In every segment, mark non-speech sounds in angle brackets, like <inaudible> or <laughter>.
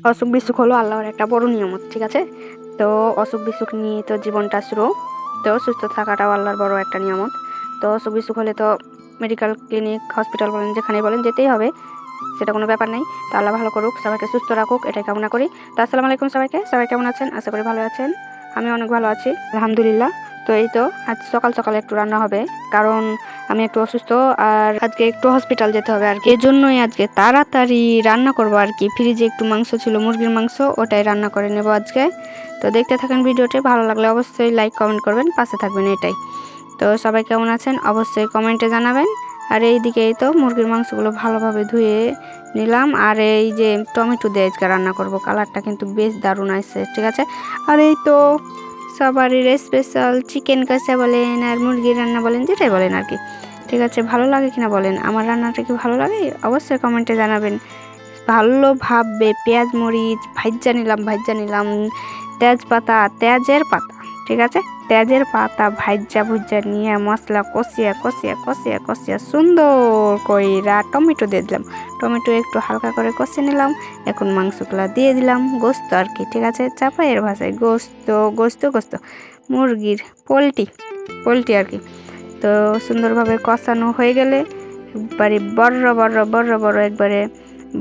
অসুখ বিসুখ হলো আল্লাহর একটা বড় নিয়মত, ঠিক আছে? তো অসুখ বিসুখ নিয়ে তো জীবনটা শুরু। তো সুস্থ থাকাটাও আল্লাহর বড় একটা নিয়মত। তো অসুখ বিসুখ হলে তো মেডিকেল ক্লিনিক হসপিটাল বলেন যেখানে বলেন, যেতেই হবে। সেটা কোনো ব্যাপার নেই। তো আল্লাহ ভালো করুক, সবাইকে সুস্থ রাখুক, এটাই কামনা করি। তো আসসালামু আলাইকুম সবাইকে। সবাই কেমন আছেন? আশা করি ভালো আছেন। আমি অনেক ভালো আছি। আলহামদুলিল্লাহ। তো এই তো, আজ সকাল সকালে একটু রান্না হবে, কারণ আমি একটু অসুস্থ আর আজকে একটু হসপিটাল যেতে হবে আর কি। এই জন্যই আজকে তাড়াতাড়ি রান্না করব আর কি। ফ্রিজে একটু মাংস ছিল, মুরগির মাংস, ওটাই রান্না করে নেব আজকে। তো দেখতে থাকেন ভিডিওটি, ভালো লাগলে অবশ্যই লাইক কমেন্ট করবেন, পাশে থাকবেন এটাই। তো সবাই কেমন আছেন? অবশ্যই কমেন্টে জানাবেন। আর এই দিকে এই তো মুরগির মাংসগুলো ভালোভাবে ধুয়ে নিলাম। আর এই যে টমেটো দিয়ে আজকে রান্না করব, কালারটা কিন্তু বেশ দারুণ আসছে, ঠিক আছে? আর এই তো সবারই স্পেশাল চিকেন কষা বলেন আর মুরগির রান্না বলেন, যেটাই বলেন আর কি। ঠিক আছে, ভালো লাগে কিনা বলেন? আমার রান্নাটা কি ভালো লাগে? অবশ্যই কমেন্টে জানাবেন। ভালো ভাববে, পেঁয়াজ, মরিচ ভাজ্যা নিলাম ভাজ্যা নিলাম, তেজপাতা, তেজের পাতা। ঠিক আছে? তেজের পাতা ভাজ্যা ভুজ্জা নিয়ে মশলা কষিয়া কষিয়া কষিয়া কষিয়া সুন্দর কইরা টমেটো দিয়ে দিলাম। টমেটো একটু হালকা করে কষে নিলাম। এখন মাংসগুলা দিয়ে দিলাম। গোস্ত আর কি, ঠিক আছে? চাপাইয়ের ভাষায় গোস্ত গোস্ত গোস্ত। মুরগির পোলট্রি পোলট্রি আর কি। তো সুন্দরভাবে কষানো হয়ে গেলে একবারে বড় বড় বড় বড় একবারে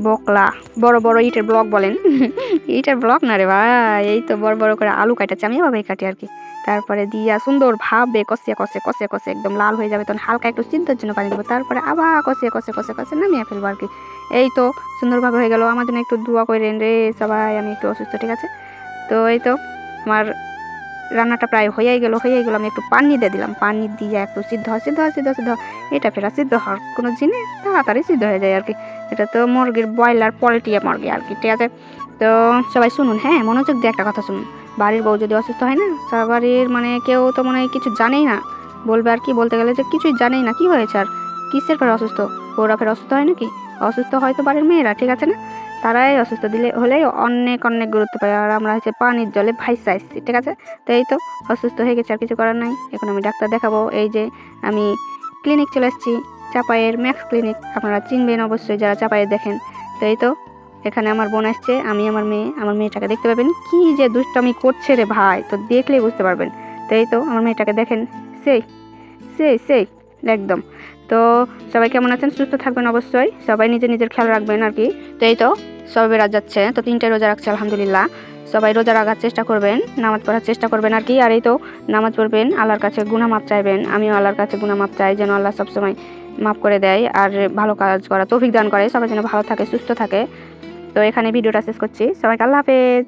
বকলা। বড় বড় ইটের ব্লক বলেন। <laughs> ইটের ব্লক না রে ভাই, এই তো বড় বড় করে আলু কাটাচ্ছি, আমি এভাবেই কাটি আর কি। তারপরে দিয়া সুন্দর ভাবে কষিয়ে কষে কষে কষে একদম লাল হয়ে যাবে, তখন হালকা একটু চিন্তার জন্য পানি দেবো। তারপরে আবার কষিয়ে কষে কষে কষে নামিয়ে ফেলব আর কি। এই তো সুন্দরভাবে হয়ে গেল। আমার জন্য একটু দোয়া করেন রে সবাই, আমি একটু অসুস্থ, ঠিক আছে? তো এই তো আমার রান্নাটা প্রায় হয়েই গেল হয়েই গেল। আমি একটু পানি দিয়ে দিলাম। পানি দিয়ে একটু সিদ্ধ হয় সিদ্ধ হয়, সিদ্ধ সিদ্ধ এটা ফেরা সিদ্ধ হওয়ার কোনো জিনিস তাড়াতাড়ি সিদ্ধ হয়ে যায় আর কি। এটা তো মুরগির ব্রয়লার পোলট্রি মুরগি আর কি, ঠিক আছে? তো সবাই শুনুন হ্যাঁ মনোযোগ দিয়ে একটা কথা শুনুন। বাড়ির বউ যদি অসুস্থ হয় না সবারই মানে কেউ তো মনে হয় কিছু জানেই না। বলবে আর কি, বলতে গেলে যে কিছুই জানেই না, কি হয়েছে আর কিসের ফের অসুস্থ? ওরা ফের অসুস্থ হয় নাকি? অসুস্থ হয়তো বাড়ির মেয়েরা, ঠিক আছে না? তারাই অসুস্থ দিলে হলেই অনেক অনেক গুরুত্ব পায়। আর আমরা হচ্ছে পানির জলে ভাইসা এসেছি ঠিক আছে? তো এই তো, অসুস্থ হয়ে গেছে, আর কিছু করার নাই। এখন আমি ডাক্তার দেখাবো। এই যে আমি ক্লিনিক চলে এসেছি চাপায়ের ম্যাক্স ক্লিনিক আপনারা চিনবেন অবশ্যই যারা চাপায়ের দেখেন। তো এই তো, এখানে আমার বোন আসছে, আমি আমার মেয়ে, আমার মেয়েটাকে দেখতে পাবেন। কি যে দুষ্টামি করছে রে ভাই, তো দেখলেই বুঝতে পারবেন। তো এই তো, আমার মেয়েটাকে দেখেন। সেই সেই সেই, একদম। তো সবাই কেমন আছেন? সুস্থ থাকবেন অবশ্যই। সবাই নিজের নিজের খেয়াল রাখবেন আর কি। তো এই তো সবে রাত যাচ্ছে, তো তিনটে রোজা রাখছে, আলহামদুলিল্লাহ। সবাই রোজা রাখার চেষ্টা করবেন, নামাজ পড়ার চেষ্টা করবেন আর কি। আর এই তো নামাজ পড়বেন, আল্লাহর কাছে গুনা মাপ চাইবেন। আমিও আল্লাহর কাছে গুনা মাপ চাই, যেন আল্লাহ সবসময় মাফ করে দেয় আর ভালো কাজ করা তৌফিক দান করে। সবাই যেন ভালো থাকে, সুস্থ থাকে। তো এখানে ভিডিওটা শেষ করছি। সবাইকে আল্লাহ হাফেজ।